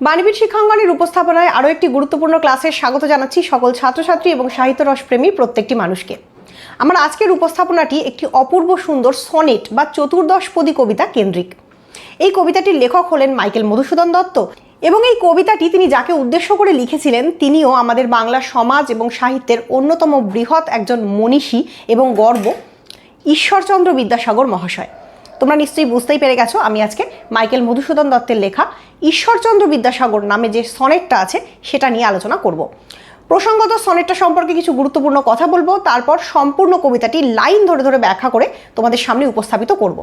বাণীবীর শিক্ষাঙ্গনের উপস্থাপনায় আরও একটি গুরুত্বপূর্ণ ক্লাসে স্বাগত জানাচ্ছি সকল ছাত্রছাত্রী এবং সাহিত্য রসপ্রেমী প্রত্যেকটি মানুষকে। আমার আজকের উপস্থাপনাটি একটি অপূর্ব সুন্দর সনেট বা চতুর্দশপদী কবিতা কেন্দ্রিক। এই কবিতাটির লেখক হলেন মাইকেল মধুসূদন দত্ত এবং এই কবিতাটি তিনি যাকে উদ্দেশ্য করে লিখেছিলেন, তিনিও আমাদের বাংলা সমাজ এবং সাহিত্যের অন্যতম বৃহৎ একজন মনীষী এবং গর্ব, ঈশ্বরচন্দ্র বিদ্যাসাগর মহাশয়। তোমরা নিশ্চয়ই বুঝতেই পেরে গেছো, আমি আজকে মাইকেল মধুসূদন দত্তের লেখা ঈশ্বরচন্দ্র বিদ্যাসাগর নামে যে সনেটটা আছে, সেটা নিয়ে আলোচনা করব। প্রসঙ্গত সনেটটা সম্পর্কে কিছু গুরুত্বপূর্ণ কথা বলব, তারপর সম্পূর্ণ কবিতাটি লাইন ধরে ধরে ব্যাখ্যা করে তোমাদের সামনে উপস্থাপিত করব।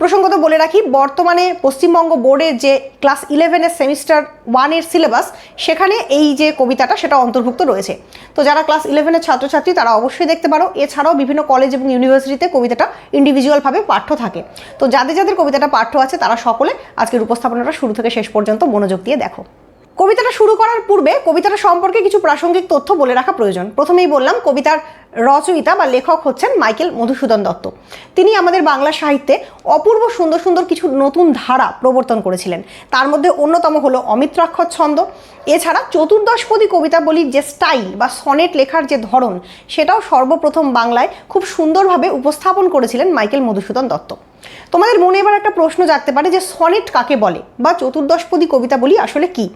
প্রসঙ্গত বলে রাখি, বর্তমানে পশ্চিমবঙ্গ বোর্ডের যে ক্লাস ইলেভেনের সেমিস্টার ওয়ানের সিলেবাস সেখানে এই যে কবিতাটা সেটা অন্তর্ভুক্ত রয়েছে। তো যারা ক্লাস ইলেভেনের ছাত্রছাত্রী, তারা অবশ্যই দেখতে পারো। এছাড়াও বিভিন্ন কলেজ এবং ইউনিভার্সিটিতে কবিতাটা ইন্ডিভিজুয়ালভাবে পাঠ্য থাকে। তো যাদের যাদের কবিতাটা পাঠ্য আছে, তারা সকলে আজকের উপস্থাপনাটা শুরু থেকে শেষ পর্যন্ত মনোযোগ দিয়ে দেখো। কবিতাটা শুরু করার পূর্বে কবিতাটা সম্পর্কে কিছু প্রাসঙ্গিক তথ্য বলে রাখা প্রয়োজন। প্রথমেই বললাম, কবিতার রচয়িতা বা লেখক হচ্ছেন মাইকেল মধুসূদন দত্ত। তিনি আমাদের বাংলা সাহিত্যে অপূর্ব সুন্দর সুন্দর কিছু নতুন ধারা প্রবর্তন করেছিলেন। তার মধ্যে অন্যতম হলো অমিত্রাক্ষর ছন্দ। এছাড়া চতুর্দশপদী কবিতাবলীর যে স্টাইল বা সনেট লেখার যে ধরন, সেটাও সর্বপ্রথম বাংলায় খুব সুন্দরভাবে উপস্থাপন করেছিলেন মাইকেল মধুসূদন দত্ত। তোমাদের মনে এবার একটা প্রশ্ন জাগতে পারে যে সনেট কাকে বলে বা চতুর্দশপদী কবিতা বলি আসলে কি?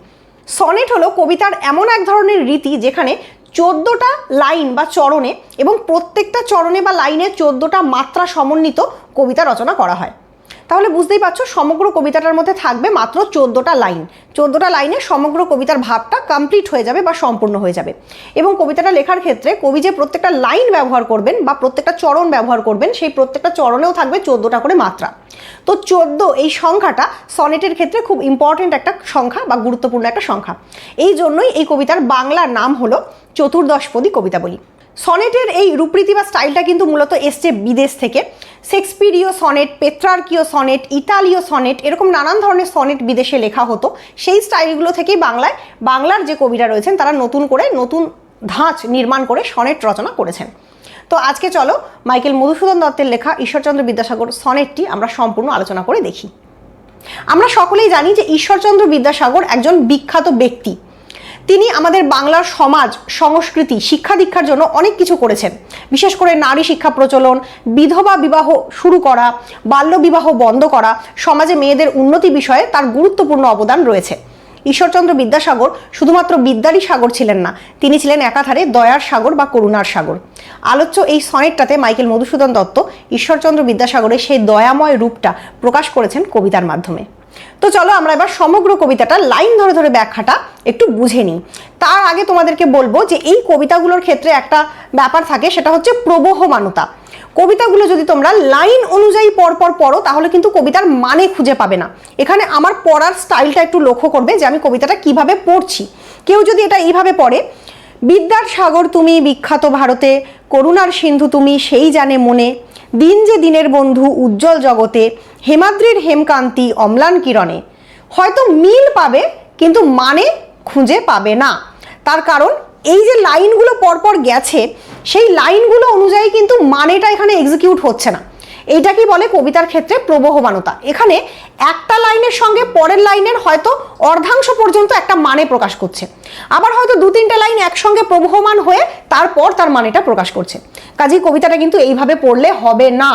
সনেট হলো কবিতার এমন এক ধরনের রীতি যেখানে চোদ্দোটা লাইন বা চরণে এবং প্রত্যেকটা চরণে বা লাইনে চোদ্দোটা মাত্রা সমন্বিত কবিতা রচনা করা হয়। তাহলে বুঝতেই পারছ, সমগ্র কবিতাটার মধ্যে থাকবে মাত্র চোদ্দোটা লাইন। চোদ্দোটা লাইনে সমগ্র কবিতার ভাবটা কমপ্লিট হয়ে যাবে বা সম্পূর্ণ হয়ে যাবে। এবং কবিতাটা লেখার ক্ষেত্রে কবি যে প্রত্যেকটা লাইন ব্যবহার করবেন বা প্রত্যেকটা চরণ ব্যবহার করবেন, সেই প্রত্যেকটা চরণেও থাকবে চোদ্দোটা করে মাত্রা। তো চোদ্দ এই সংখ্যাটা সনেটের ক্ষেত্রে খুব ইম্পর্টেন্ট একটা সংখ্যা বা গুরুত্বপূর্ণ একটা সংখ্যা। এই জন্যই এই কবিতার বাংলা নাম হলো চতুর্দশপদী কবিতা বলি সনেটের এই রূপরীতি বা স্টাইলটা কিন্তু মূলত এসছে বিদেশ থেকে। শেক্সপিরীয় সনেট পেট্রার্কীয় সনেট, ইতালীয় সনেট, এরকম নানান ধরনের সনেট বিদেশে লেখা হতো। সেই স্টাইলগুলো থেকেই বাংলায়, বাংলার যে কবিরা রয়েছেন, তারা নতুন করে নতুন ধাঁচ নির্মাণ করে সনেট রচনা করেছেন। তো আজকে চলো মাইকেল মধুসূদন দত্তের লেখা ঈশ্বরচন্দ্র বিদ্যাসাগর সনেটটি আমরা সম্পূর্ণ আলোচনা করে দেখি। আমরা সকলেই জানি যে ঈশ্বরচন্দ্র বিদ্যাসাগর একজন বিখ্যাত ব্যক্তি। তিনি আমাদের বাংলার সমাজ, সংস্কৃতি, শিক্ষা দীক্ষার জন্য অনেক কিছু করেছেন। বিশেষ করে নারী শিক্ষা প্রচলন, বিধবা বিবাহ শুরু করা, বাল্য বিবাহ বন্ধ করা, সমাজে মেয়েদের উন্নতি বিষয়ে তার গুরুত্বপূর্ণ অবদান রয়েছে। ঈশ্বরচন্দ্র বিদ্যাসাগর শুধুমাত্র বিদ্যারই সাগর ছিলেন না, তিনি ছিলেন একাধারে দয়ার সাগর বা করুণার সাগর। আলোচ্য এই সনেটটাতে মাইকেল মধুসূদন দত্ত, ঈশ্বরচন্দ্র বিদ্যাসাগরের সেই দয়াময় রূপটা প্রকাশ করেছেন কবিতার মাধ্যমে। তো চলো আমরা এবার সমগ্র কবিতাটা লাইন ধরে ধরে ব্যাখ্যাটা একটু বুঝে নিই। তার আগে তোমাদেরকে বলব যে এই কবিতাগুলোর ক্ষেত্রে একটা ব্যাপার থাকে, সেটা হচ্ছে প্রবহমানতা। কবিতাগুলো যদি তোমরা লাইন অনুযায়ী পরপর পড়ো, তাহলে কিন্তু কবিতার মানে খুঁজে পাবে না। এখানে আমার পড়ার স্টাইলটা একটু লক্ষ্য করবে যে আমি কবিতাটা কীভাবে পড়ছি। কেউ যদি এটা এইভাবে পড়ে বিদ্যার সাগর তুমি, বিখ্যাত ভারতে। করুণার সিন্ধু তুমি, সেই জানে মনে। দিন যে দিনের বন্ধু, উজ্জ্বল জগতে। হেমাদ্রির হেমকান্তি, অম্লান কিরণে। হয়তো মিল পাবে, কিন্তু মানে খুঁজে পাবে না। তার কারণ, এই যে লাইনগুলো পরপর গেছে, সেই লাইনগুলো অনুযায়ী কিন্তু মানেটা এখানে এক্সিকিউট হচ্ছে না। এইটাকেই বলে কবিতার ক্ষেত্রে প্রবহমানতা? এখানে একটা লাইনের সঙ্গে পরের লাইনের হয়তো অর্ধাংশ পর্যন্ত একটা মানে প্রকাশ করছে। আবার হয়তো দু তিনটা লাইন একসঙ্গে প্রবহমান হয়ে তারপর তার মানেটা প্রকাশ করছে। কাজেই কবিতাটা কিন্তু এইভাবে পড়লে হবে না।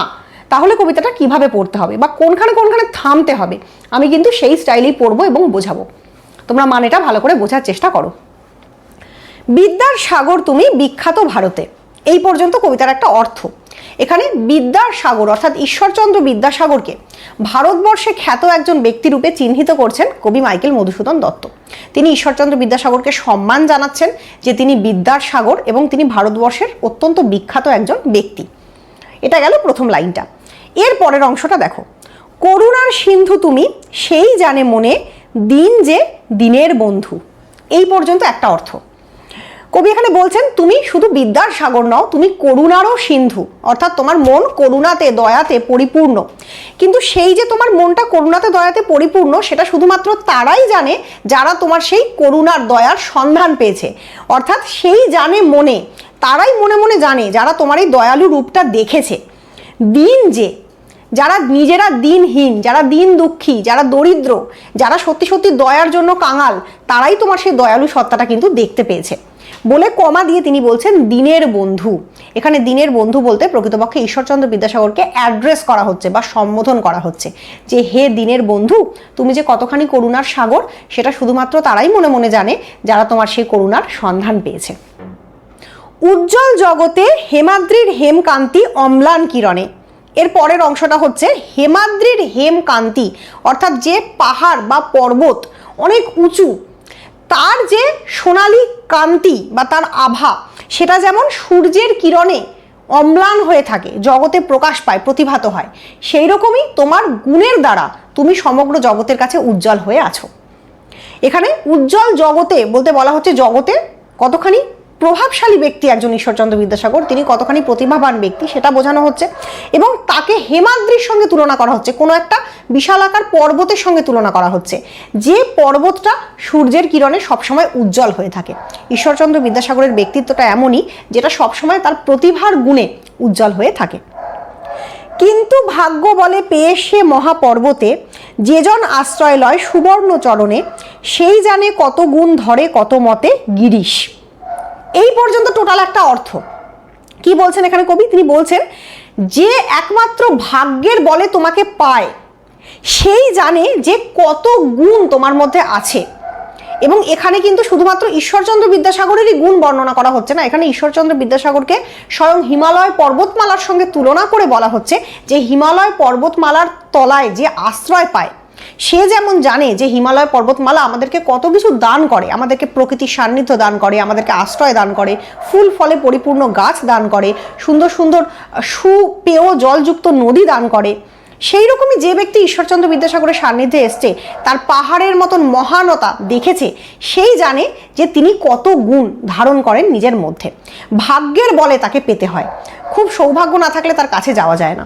তাহলে কবিতাটা কীভাবে পড়তে হবে বা কোনখানে কোনখানে থামতে হবে? আমি কিন্তু সেই স্টাইলেই পড়ব এবং বোঝাবো। তোমরা মানেটা ভালো করে বোঝার চেষ্টা করো। বিদ্যার সাগর তুমি বিখ্যাত ভারতে। এই পর্যন্ত কবিতার একটা অর্থ। এখানে বিদ্যার সাগর অর্থাৎ ঈশ্বরচন্দ্র বিদ্যাসাগরকে ভারতবর্ষে খ্যাত একজন ব্যক্তিরূপে চিহ্নিত করছেন কবি মাইকেল মধুসূদন দত্ত। তিনি ঈশ্বরচন্দ্র বিদ্যাসাগরকে সম্মান জানাচ্ছেন যে তিনি বিদ্যার সাগর এবং তিনি ভারতবর্ষের অত্যন্ত বিখ্যাত একজন ব্যক্তি। এটা গেল প্রথম লাইনটা। এর পরের অংশটা দেখো। করুণার সিন্ধু তুমি, সেই জানে মনে দিন যে দিনের বন্ধু। এই পর্যন্ত একটা অর্থ। কবি এখানে বলছেন, তুমি শুধু বিদ্যার সাগর নও, তুমি করুণারও সিন্ধু। অর্থাৎ তোমার মন করুণাতে, দয়াতে পরিপূর্ণ। কিন্তু সেই যে তোমার মনটা করুণাতে, দয়াতে পরিপূর্ণ, সেটা শুধুমাত্র তারাই জানে যারা তোমার সেই করুণার, দয়ার সন্ধান পেয়েছে। অর্থাৎ সেই জানে মনে, তারাই মনে মনে জানে যারা তোমার এই দয়ালু রূপটা দেখেছে। দিন যে, যারা নিজেরা দিনহীন, যারা দিন দুঃখী, যারা দরিদ্র, যারা সত্যি সত্যি দয়ার জন্য কাঙাল, তারাই তোমার সেই দয়ালু সত্তাটা কিন্তু দেখতে পেয়েছে। বলে কমা দিয়ে তিনি বলছেন দিনের বন্ধু। এখানে দিনের বন্ধু বলতে প্রকৃতপক্ষে ঈশ্বরচন্দ্র বিদ্যাসাগরকে অ্যাড্রেস করা হচ্ছে বা সম্বোধন করা হচ্ছে। যে হে দিনের বন্ধু, তুমি যে কতখানি করুণার সাগর, সেটা শুধুমাত্র তারাই মনে মনে জানে যারা তোমার সেই করুণার সন্ধান পেয়েছে। উজ্জ্বল জগতে হেমাদ্রির হেমকান্তি অম্লান কিরণে। এর পরের অংশটা হচ্ছে হেমাদ্রির হেমকান্তি, অর্থাৎ যে পাহাড় বা পর্বত অনেক উঁচু তার যে সোনালি কান্তি বা তার আভা, সেটা যেমন সূর্যের কিরণে অম্লান হয়ে থাকে, জগতে প্রকাশ পায়, প্রতিভাত হয় সেই রকমই তোমার গুণের দ্বারা তুমি সমগ্র জগতের কাছে উজ্জ্বল হয়ে আছো। এখানে উজ্জ্বল জগতে বলতে বলা হচ্ছে জগতে কতখানি? প্রভাবশালী ব্যক্তি একজন ঈশ্বরচন্দ্র বিদ্যাসাগর। তিনি কতখানি প্রতিভাবান ব্যক্তি সেটা বোঝানো হচ্ছে এবং তাকে হেমাদ্রির সঙ্গে তুলনা করা হচ্ছে। কোনো একটা বিশালাকার পর্বতের সঙ্গে তুলনা করা হচ্ছে। যে পর্বতটা সূর্যের কিরণে সবসময় উজ্জ্বল হয়ে থাকে। ঈশ্বরচন্দ্র বিদ্যাসাগরের ব্যক্তিত্বটা এমনই যেটা সবসময় তার প্রতিভার গুণে উজ্জ্বল হয়ে থাকে। কিন্তু ভাগ্য বলে পেয়ে সে মহাপর্বতে যেজন আশ্রয় লয় সুবর্ণ চরণে সেই জানে কত গুণ ধরে কত মতে গিরিশ। এই পর্যন্ত টোটাল একটা অর্থ। কি বলছেন এখানে কবি? তিনি বলছেন, যে একমাত্র ভাগ্যের বলে তোমাকে পায়, সেই জানে যে কত গুণ তোমার মধ্যে আছে। এবং এখানে কিন্তু শুধুমাত্র ঈশ্বরচন্দ্র বিদ্যাসাগরেরই গুণ বর্ণনা করা হচ্ছে না। এখানে ঈশ্বরচন্দ্র বিদ্যাসাগরকে স্বয়ং হিমালয় পর্বতমালার সঙ্গে তুলনা করে বলা হচ্ছে যে হিমালয় পর্বতমালার তলায় যে আশ্রয় পায় সে যেমন জানে যে হিমালয় পর্বতমালা আমাদেরকে কত কিছু দান করে, আমাদেরকে প্রকৃতির সান্নিধ্য দান করে, আমাদেরকে আশ্রয় দান করে, ফুল ফলে পরিপূর্ণ গাছ দান করে, সুন্দর সুন্দর সুপেয় জলযুক্ত নদী দান করে। সেই রকমই যে ব্যক্তি ঈশ্বরচন্দ্র বিদ্যাসাগরের সান্নিধ্যে এসছে, তার পাহাড়ের মতন মহানতা দেখেছে, সেই জানে যে তিনি কত গুণ ধারণ করেন নিজের মধ্যে। ভাগ্যের বলে তাকে পেতে হয়। খুব সৌভাগ্য না থাকলে তার কাছে যাওয়া যায় না।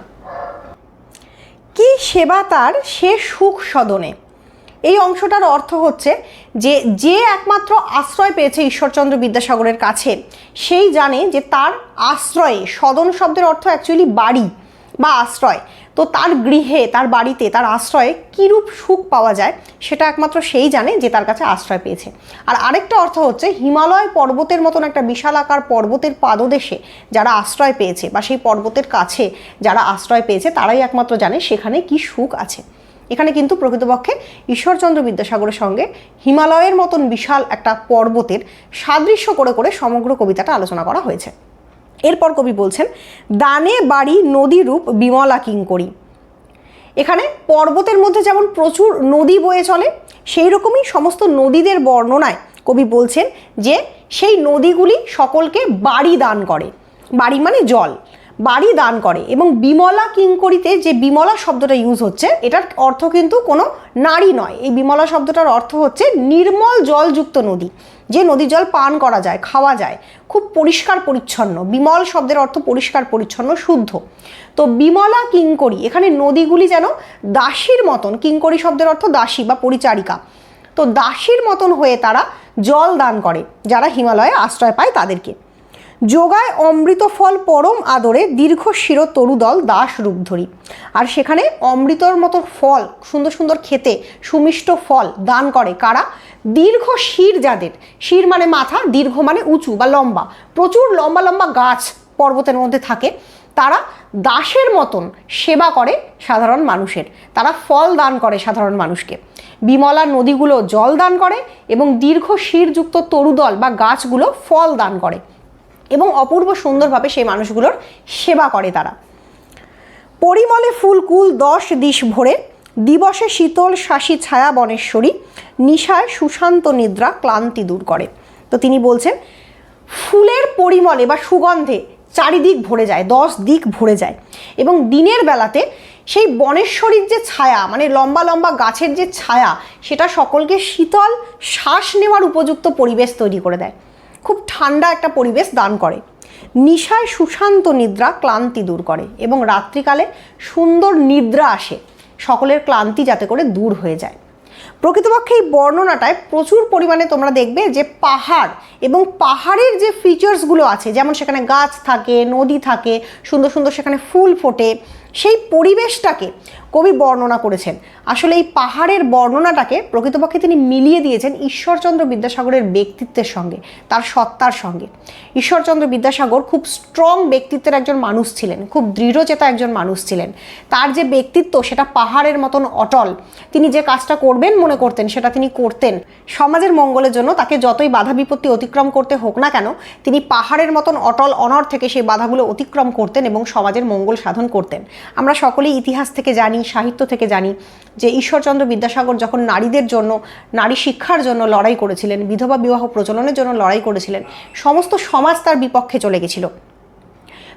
কি সেবা তার সে সুখ সদনে। এই অংশটার অর্থ হচ্ছে যে যে একমাত্র আশ্রয় পেয়েছে ঈশ্বরচন্দ্র বিদ্যাসাগরের কাছে, সেই জানে যে তার আশ্রয়ে সদন শব্দের অর্থ অ্যাকচুয়ালি বাড়ি বা আশ্রয়। তো তার গৃহে, তার বাড়িতে, তার আশ্রয়ে কীরূপ সুখ পাওয়া যায় সেটা একমাত্র সেই জানে যে তার কাছে আশ্রয় পেয়েছে। আর আরেকটা অর্থ হচ্ছে হিমালয় পর্বতের মতন একটা বিশাল আকার পর্বতের পাদদেশে যারা আশ্রয় পেয়েছে বা সেই পর্বতের কাছে যারা আশ্রয় পেয়েছে তারাই একমাত্র জানে সেখানে কি সুখ আছে। এখানে কিন্তু প্রকৃতপক্ষে ঈশ্বরচন্দ্র বিদ্যাসাগরের সঙ্গে হিমালয়ের মতন বিশাল একটা পর্বতের সাদৃশ্য করে করে সমগ্র কবিতাটা আলোচনা করা হয়েছে। এরপর কবি বলছেন, দানে বাড়ি নদী রূপ বিমলা কিঙ্করি। এখানে পর্বতের মধ্যে যেমন প্রচুর নদী বয়ে চলে সেই রকমই সমস্ত নদীদের বর্ণনায় কবি বলছেন যে সেই নদীগুলি সকলকে বাড়ি দান করে। বাড়ি মানে জল। বাড়ি দান করে এবং বিমলা কিঙ্করিতে যে বিমলা শব্দটা ইউজ হচ্ছে, এটার অর্থ কিন্তু কোনো নারী নয়। এই বিমলা শব্দটার অর্থ হচ্ছে নির্মল জলযুক্ত নদী। যে নদীর জল পান করা যায়, খাওয়া যায়, খুব পরিষ্কার পরিচ্ছন্ন। বিমল শব্দের অর্থ পরিষ্কার পরিচ্ছন্ন, শুদ্ধ। তো বিমলা কিঙ্করি, এখানে নদীগুলি যেন দাসীর মতন, কিঙ্করি শব্দের অর্থ দাসী বা পরিচারিকা। তো দাসীর মতন হয়ে তারা জল দান করে, যারা হিমালয়ে আশ্রয় পায় তাদেরকে। যোগায় অমৃত ফল পরম আদরে দীর্ঘ শির তরুদল দাস রূপ ধরি। আর সেখানে অমৃতর মতো ফল, সুন্দর সুন্দর খেতে সুমিষ্ট ফল দান করে কারা? দীর্ঘ শির যাদের। শির মানে মাথা, দীর্ঘ মানে উঁচু বা লম্বা। প্রচুর লম্বা লম্বা গাছ পর্বতের মধ্যে থাকে। তারা দাসের মতন সেবা করে সাধারণ মানুষের। তারা ফল দান করে সাধারণ মানুষকে। বিমলা নদীগুলো জল দান করে এবং দীর্ঘ শিরযুক্ত তরুদল বা গাছগুলো ফল দান করে। এবং অপূর্ব সুন্দরভাবে সেই মানুষগুলোর সেবা করে তারা। পরিমলে ফুলকুল দশ দিশ ভরে, দিবসে শীতল শাসী ছায়া বনেশ্বরী, নিশায় সুশান্ত নিদ্রা ক্লান্তি দূর করে। তো তিনি বলছেন, ফুলের পরিমলে বা সুগন্ধে চারিদিক ভরে যায়, দশ দিক ভরে যায় এবং দিনের বেলাতে সেই বনেশ্বরীর যে ছায়া মানে লম্বা লম্বা গাছের যে ছায়া, সেটা সকলকে শীতল, শ্বাস নেওয়ার উপযুক্ত পরিবেশ তৈরি করে দেয়। খুব ঠান্ডা একটা পরিবেশ দান করে। নিশায় সুশান্ত নিদ্রা ক্লান্তি দূর করে এবং রাত্রিকালে সুন্দর নিদ্রা আসে, সকলের ক্লান্তি যাতে করে দূর হয়ে যায়। প্রকৃতপক্ষে এই বর্ণনাটায় প্রচুর পরিমাণে তোমরা দেখবে যে পাহাড় এবং পাহাড়ের যে ফিচার্সগুলো আছে, যেমন সেখানে গাছ থাকে, নদী থাকে, সুন্দর সুন্দর সেখানে ফুল ফোটে, সেই পরিবেশটাকে কবি বর্ণনা করেছেন। আসলে এই পাহাড়ের বর্ণনাটাকে প্রকৃতপক্ষে তিনি মিলিয়ে দিয়েছেন ঈশ্বরচন্দ্র বিদ্যাসাগরের ব্যক্তিত্বের সঙ্গে, তার সত্তার সঙ্গে। ঈশ্বরচন্দ্র বিদ্যাসাগর খুব স্ট্রং ব্যক্তিত্বের একজন মানুষ ছিলেন, খুব দৃঢ়চেতা একজন মানুষ ছিলেন। তার যে ব্যক্তিত্ব, সেটা পাহাড়ের মতন অটল। তিনি যে কাজটা করবেন মনে করতেন, সেটা তিনি করতেন। সমাজের মঙ্গলের জন্য তাকে যতই বাধা বিপত্তি অতিক্রম করতে হোক না কেন, তিনি পাহাড়ের মতন অটল অনর থেকে সেই বাধাগুলো অতিক্রম করতেন এবং সমাজের মঙ্গল সাধন করতেন। আমরা সকলেই ইতিহাস থেকে জানি সাহিত্য থেকে জানি যে ঈশ্বরচন্দ্র বিদ্যাসাগর যখন নারীদের জন্য, নারী শিক্ষার জন্য লড়াই করেছিলেন, বিধবা বিবাহ প্রচলনের জন্য লড়াই করেছিলেন, সমস্ত সমাজ তার বিপক্ষে চলে গেছিল।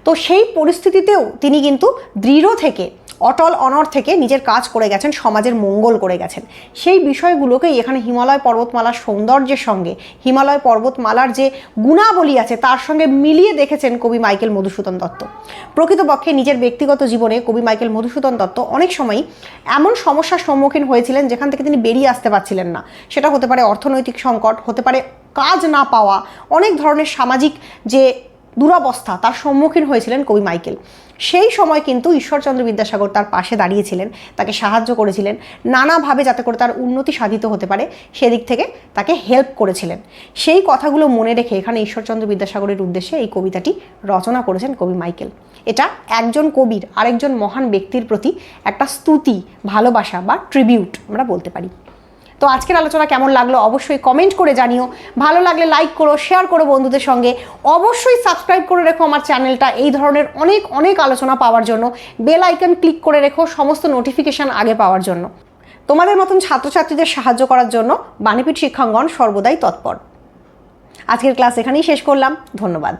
তো সেই পরিস্থিতিতেও তিনি কিন্তু দৃঢ় থেকে অটল অনর থেকে নিজের কাজ করে গেছেন, সমাজের মঙ্গল করে গেছেন। সেই বিষয়গুলোকেই এখানে হিমালয় পর্বতমালার সৌন্দর্যের সঙ্গে, হিমালয় পর্বতমালার যে গুণাবলী আছে, তার সঙ্গে মিলিয়ে দেখেছেন কবি মাইকেল মধুসূদন দত্ত। প্রকৃতপক্ষে নিজের ব্যক্তিগত জীবনে কবি মাইকেল মধুসূদন দত্ত অনেক সময় এমন সমস্যার সম্মুখীন হয়েছিলেন, যেখান থেকে তিনি বেরিয়ে আসতে পারছিলেন না। সেটা হতে পারে অর্থনৈতিক সংকট, হতে পারে কাজ না পাওয়া, অনেক ধরনের সামাজিক যে দুরবস্থা, তার সম্মুখীন হয়েছিলেন কবি মাইকেল। সেই সময় কিন্তু ঈশ্বরচন্দ্র বিদ্যাসাগর তার পাশে দাঁড়িয়েছিলেন, তাকে সাহায্য করেছিলেন, নানাভাবে যাতে করে তার উন্নতি সাধিত হতে পারে, সেদিক থেকে তাকে হেল্প করেছিলেন। সেই কথাগুলো মনে রেখে এখানে ঈশ্বরচন্দ্র বিদ্যাসাগরের উদ্দেশ্যে এই কবিতাটি রচনা করেছেন কবি মাইকেল। এটা একজন কবির, আরেকজন মহান ব্যক্তির প্রতি একটা স্তুতি, ভালোবাসা বা ট্রিবিউট আমরা বলতে পারি। তো আজকের আলোচনা কেমন লাগল অবশ্যই কমেন্ট করে জানিও। ভালো লাগলে লাইক করো শেয়ার করো বন্ধুদের সঙ্গে। অবশ্যই সাবস্ক্রাইব করে রেখো আমার চ্যানেলটা এই ধরনের অনেক অনেক আলোচনা পাওয়ার জন্য। বেল আইকন ক্লিক করে রেখো সমস্ত নোটিফিকেশান আগে পাওয়ার জন্য। তোমাদের মতন ছাত্রছাত্রীদের সাহায্য করার জন্য বাণীপীঠ শিক্ষাঙ্গন সর্বদাই তৎপর। আজকের ক্লাস এখানেই শেষ করলাম। ধন্যবাদ।